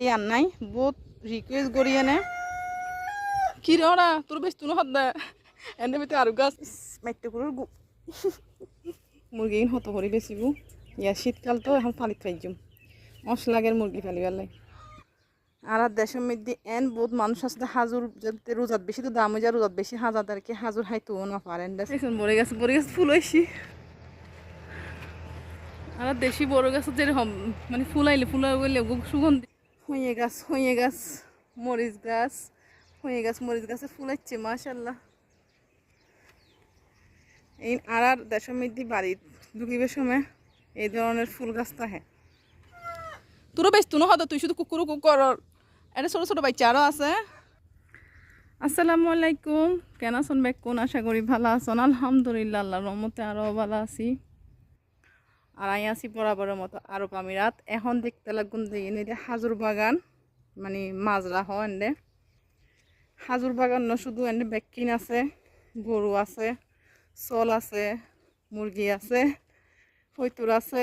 ইয়ার নাই বহুত রিকোয়েস্ট করি এনে। কি রে ওরা তোর বেশ তুনো হাত দেয় এনে বেতে আরও গাছ। মাইতে করে গু মুরগি হত করে বেশিব ইয়া শীতকাল তো এখন পালিত পাইজুম মশলাগের মুরগি ফেলি বেলাই আর আর দেশের মধ্যে এন বহুত মানুষ আছে হাজুর যাতে রোজাত বেশি তো দাম হয়ে যায় রোজাত বেশি হাজারদারকে হাজুর হাইতো না পারেন দেখুন বড়ে গেছে বড়ে গেছে ফুল হয়েছি আর দেশি বড় গাছ যেরকম মানে ফুলাইলে ফুলা গেলে সুগন্ধি। হইয়ে গাছ হইয়ে গাছ মরিচ গাছ হইয়ে গাছ মরিচ গাছে ফুলাইছে মাশাল্লাহ এই আর আর দেশের মধ্যে বাড়ি ঢুকিবে সময় এই ধরনের ফুল গাছ থাকে তোরও বেশ তুনো হতো তুই শুধু কুকুর কুকুর এটা ছোটো ছোটো বাচ্চা আরও আছে। আসসালামু আলাইকুম। কেন আছেন বেকুন আশা করি ভালো আছেন? আলহামদুলিল্লাহ আল্লাহ রহমতে আরও ভালো আছি। আর আই আছি বরাবরের মতো আরব আমিরাত এখন দেখতে লাগুন এটা হাজুর বাগান মানে মাজরা হয় এনে। হাজুর বাগান ন শুধু এনে বেকিন আছে, গরু আছে, চল আছে, মুরগি আছে, হৈতুর আছে,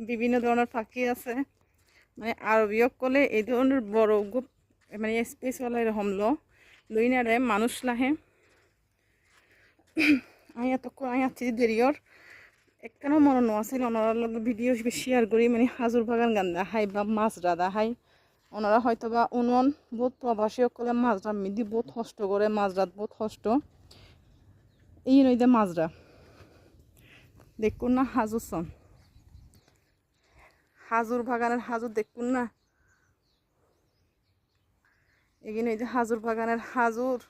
বিভিন্ন ধরনের পাখি আছে। মানে আরবীয় কলে এই ধরনের বড় মানে স্পেসওয়ালা এরকম লো লইনারে মানুষ লাহে। আই এত আই আছি দেরিয়র। একখানো মনে নোয়াছিল ওনারা ভিডিও শেয়ার করি মানে হাজুর বাগান গান দেখাই বা মাছ দেখাই। ওনারা হয়তো বা উনন, বহুত প্রবাসী সকলে মাছরা মিদি বহুত কষ্ট করে মাছরাত বহুত কষ্ট। এই নইদে মাছরা দেখুন না হাজুর সন। হাজুর বাগানের হাজুর দেখুন না। এগিয়ে এই যে হাজুর বাগানের হাজুর।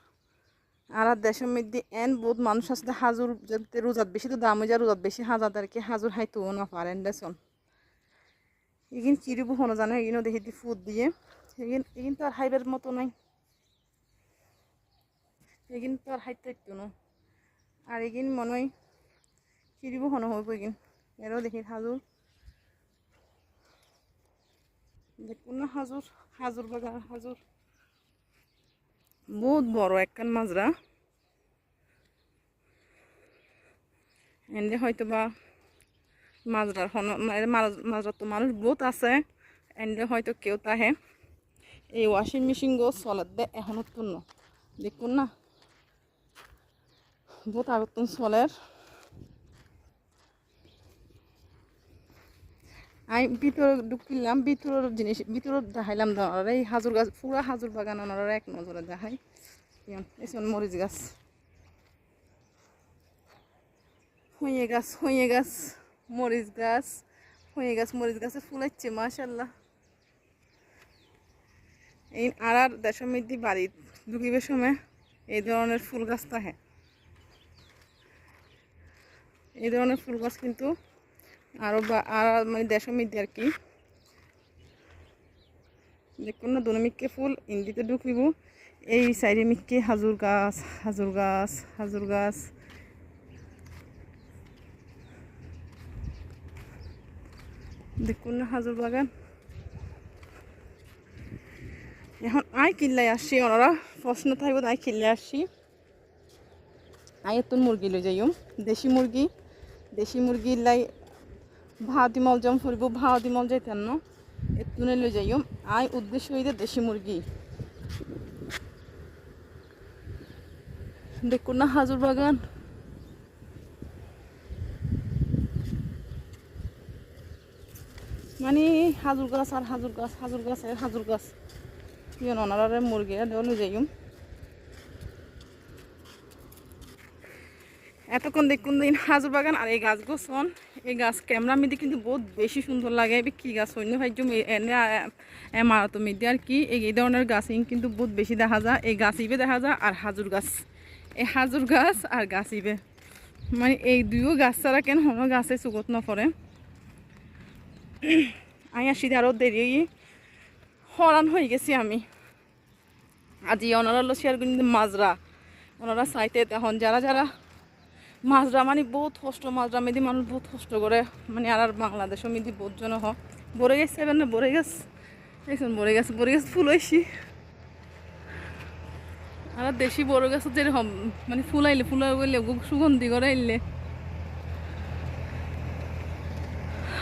আর দেশের মধ্যে এন বহুত মানুষ আছে হাজুর রোজাত বেশি তো দাম হয়ে যায় রোজাত বেশি হাজারদারকে হাজুর হাইতো না পারেন দেশন এগিন চিরিবু হনো জানো, এগিনও দেখি দি ফুট দিয়ে। এগিন এগিন তো আর হাইবের মতো নাই। এগিন তো আর হাইতে একটু না। আর এগিন মনে হয় চিরিবু হনো হইব এগিন। এরও দেখি হাজুর। দেখুন না হাজুর হাজুর বাগান হাজুর। বহুত বড় একখান মাজরা। এনে হয়তো বা মাজরার মাজরা তো মানুষ বহুত আছে। এনে হয়তো কেউ তাহে এই ওয়াশিং মেশিন গো চলার দে এখন তুন্ন দেখুন না। বহুত আগতুন চলের। আমি ভিতরে ঢুকিলাম ভিতরের জিনিস ভিতরে দেখাইলাম এই হাজুর গাছ পুরা হাজুর বাগান ওনারা এক নজরে দেখাই। এসন মরিচ গাছ। হইয়ে গাছ হইয়ে গাছ মরিচ গাছ হইয়ে গাছ মরিচ গাছে ফুলাইছে মাশাল্লাহ এই আর আর দেশের মধ্যে বাড়ি ঢুকিবে সময় এই ধরনের ফুল গাছ থাকে এই ধরনের ফুল গাছ কিন্তু আরও আর মানে দেড়শো মিনিট আর কি। দেখুন না, দুনো মিটকে ফুল ইন্দিতে ঢুকিব এই সাইডে মিটকে হাজুর গাছ হাজুর গাছ হাজুর গাছ। দেখুন না, হাজুর বাগান। এখন আই কিল্লাই আসছি ওনারা প্রশ্ন থাকব আই কিল্লাই আসছি আই এত মুরগি লই যাইম, দেশি মুরগি দেশি মুরগি লাই ভাওতি মল জম ফুরব ভাওতি মল যাইতেন না। এতুনে লই যাইম আই উদ্দেশ্য হইতে দেশি মুরগি। দেখুন না হাজুর বাগান। মানে হাজুর গাছ আর হাজুর গাছ হাজুর গাছ আর হাজুর গাছ। ইয়ে ওনারা মুরগি দেওয়া লই যাইম এতক্ষণ দেখুন দিন হাজুর বাগান আর এই গাছ গোছন এই গাছ ক্যামেরা মিদি কিন্তু বহুত বেশি সুন্দর লাগে। এবার কী গাছ অন্য ভাইজম এনে মারাতো মিদি আর কি। এই ধরনের গাছ কিন্তু বহুত বেশি দেখা যায়। এই গাছ ইবে দেখা যায় আর হাজুর গাছ। এই হাজুর গাছ আর গাছ ইবে মানে এই দুইও গাছ ছাড়া কেন হনো গাছে চুকত নপরে আমি আসি আরও দেরি হরান হয়ে গেছি আমি। আজি ওনারা হলো শেয়ার কিন্তু মাজরা। ওনারা চাইতে এখন যারা যারা মাজরা মানে বহুত কষ্ট মাজরা মেদি মানুষ বহুত কষ্ট করে। মানে আর আর বাংলাদেশও মেদি বহুত জন হ। বরে গেছে, এবার না বরে গেছ। দেখুন বরে গেছে বরে গেছে, ফুল হয়েছি আর দেশি বড় গাছ যেরকম মানে ফুল আইলে ফুল গেলে সুগন্ধি করে আইলে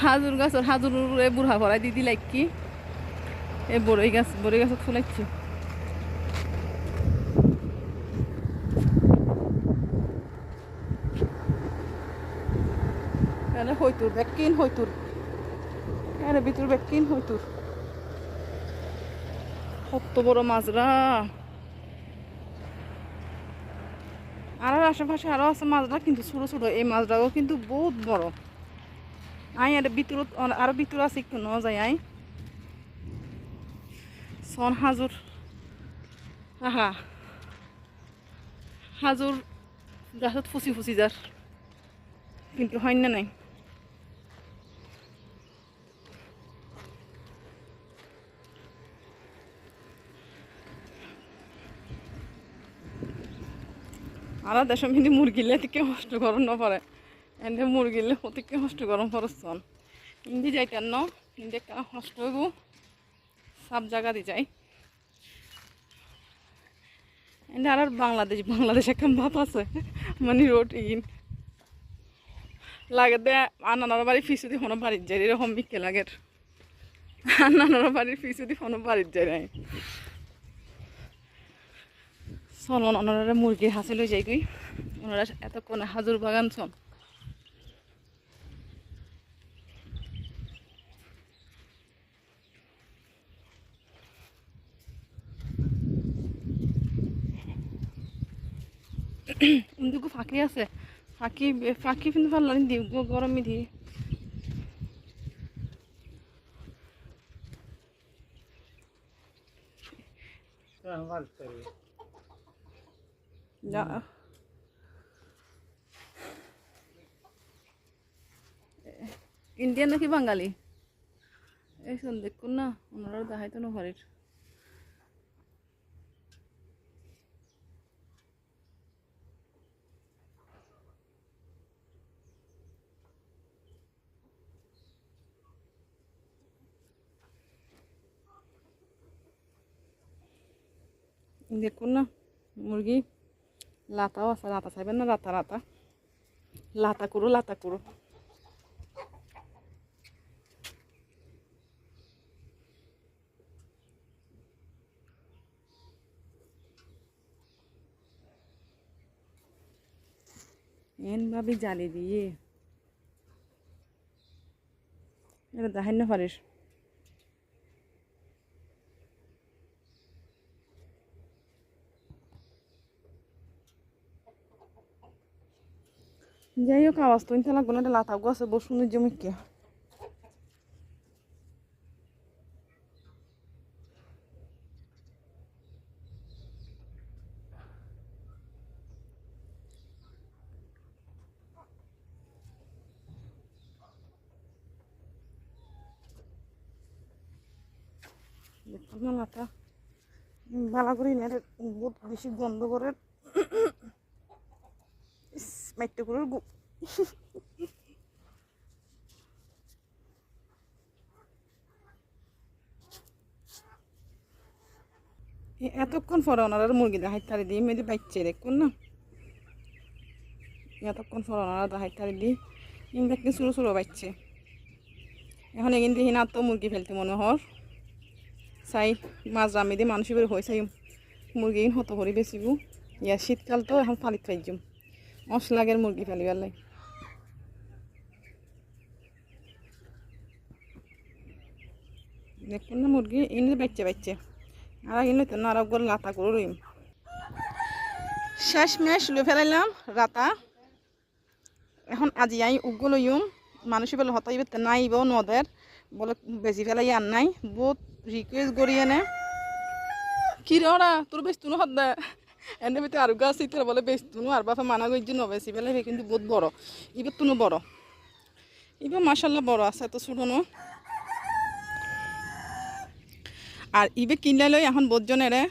হাজুর গাছর হাজুর বুড়া ভরাই দিদি লাগ কি এই বড়ই গাছ, বড়ই গাছত ফুলাইছি এনে হইতুর বেকিন হইতুর এনে ভিতর বেকিন হইতুর কত বড় মাজরা আর আশেপাশে আরও আছে মাজরা কিন্তু ছোট ছোট এই মাজরাও কিন্তু বহুত বড়। আই আর ভিতরত আরও ভিতর আছে একটু ন যায় আই। সন হাজুর আহা। হাজুর গাছত ফুচি ফুচি যার কিন্তু হয় না নাই? আর দেশম কিন্তু মুরগিলে থেকে কষ্ট গরম ন পরে এনে মুরগিলে অতিকে কষ্ট গরম পরছন হিন্দি যাইতেন ন হিন্দি একটা কষ্ট হইব। সব জায়গা দিয়ে যাই। এনে আর বাংলাদেশ বাংলাদেশ একটা ভাব আছে মানে রোড ইন লাগে দে আনানোর বাড়ি ফিসু দি কোনো বাড়ির যাই, এরকম বিকে লাগে। আনানোর বাড়ির ফিসু দি কোনো বাড়ির যাই। চলন ওনারা মুরগির হাসি লই যাই গই ওনারা এতক্ষণে হাজুর বাগান চল। উন্দুকু ফাঁকি আছে। ফাঁকি ফাঁকি কিন্তু ভালো দি গরমে দি যা ইন্ডিয়ান নাকি বাঙালি? এই শোন দেখুন না ওনারাও দেখাইতো না ঘরের। দেখুন না মুরগি। লাতাও আছে লাতা চাইবেন না লাতা লাতা লাতা করো লাতা করো এন ভাবি জালি দিয়ে এটা দেখাই না পারিস যাই হোক আওয়াজ তো ইনতে লাগবো না এটা লাতা গাছে বসুনের জমি কে। দেখুন লাতা বালা করি না এটা বহুত বেশি গন্ধ করে মাইটে করে গু এতক্ষণ পরে ওনারা মুরগি দেখাই তারি দিই মেয়েদের বাচ্চা দেখুন না? এতক্ষণ পরে ওনারা দেখাই তারি দিই ইন দেখতে ছোটো ছোটো বাচ্চা এখন এগিন দিয়ে না তো মুরগি ফেলতে মনে হর। চাই মাছ রামি দিয়ে মানুষ বের হয়ে চাই মুরগি হত করে বেচিব ইয়া শীতকাল তো এখন ফালিত পাইছুম মশলাগের মুরগি ফেলিবার লাই। দেখুন না মুরগি, এনে বাচ্চা বাচ্চা আর এনে তো না, আর একবার লাতা করে রইম। শেষ মেশ লই ফেলাইলাম রাতা। এখন আজি আই উগ্র লইম। মানুষ বলে হতাইবে নাইব নদের। বলে বেশি ফেলাই আর নাই। বহুত রিকোয়েস্ট করি এনে। কি রে তোর বেশ তুনো হত দে এনে ভিতরে আর গাছ ইতার বলে বেশ তুনো আর বাপা মানা করছি ন বেশি ফেলাই কিন্তু বহুত বড়। এবার তুনো বড়। এবার মাসাল্লাহ বড় আছে এত ছোট আর ইবে কিনলাই লই এখন বোধজনেরে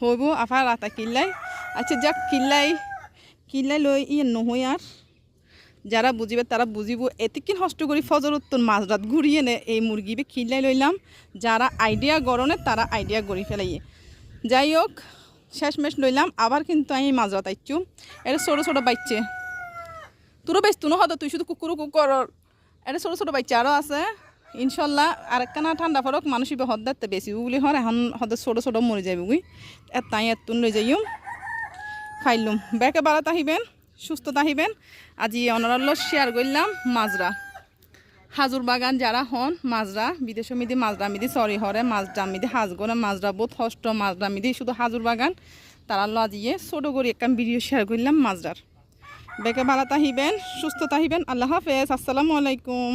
হইব আফা রাতা কিনলাই আচ্ছা যাক কিনলাই কিনলাই লই ই নহয় আর যারা বুঝিবে তারা বুঝিব এতিকে নষ্ট করি ফজর উত্তর মাঝরাত ঘুরিয়ে নে এই মুরগিবে কিনলাই লইলাম যারা আইডিয়া গরনে তারা আইডিয়া গড়ি ফেলাইয়ে যাই হোক শেষমেশ লইলাম, আবার কিন্তু আমি মাঝরাত আইচু এটা ছোটো ছোটো বাচ্চে তোরও বেশ তুনো হতো, তুই শুধু কুকুরু কুকুর এটা ছোটো ছোটো বাচ্চা আরও আছে। ইনশাল্লাহ আরেকখানা ঠান্ডা পড়ক মানুষ ইবে হদ্দাতে বেশি। উগুলি হর, এখন হদের ছোটো ছোটো মরে যাবে উই। এতাই এতুন লই যাইম খাইলুম। বেকে বাড়া তাহিবেন সুস্থ তাহিবেন আজি অনারাল্য শেয়ার করলাম, মাজরা। হাজুর বাগান যারা হন, মাজরা বিদেশ মিদি, মাজরা মিদি সরি হরে, মাজরা মিদি হাজ করে মাজরা বোধ, হষ্ট, মাজরা মিদি, শুধু হাজুর বাগান। তারা লজিয়ে ছোটো করে একটা ভিডিও শেয়ার করলাম মাজরার। বেকে ভালো তাহিবেন সুস্থ তাহিবেন আল্লাহ হাফেজ, আসসালামু আলাইকুম।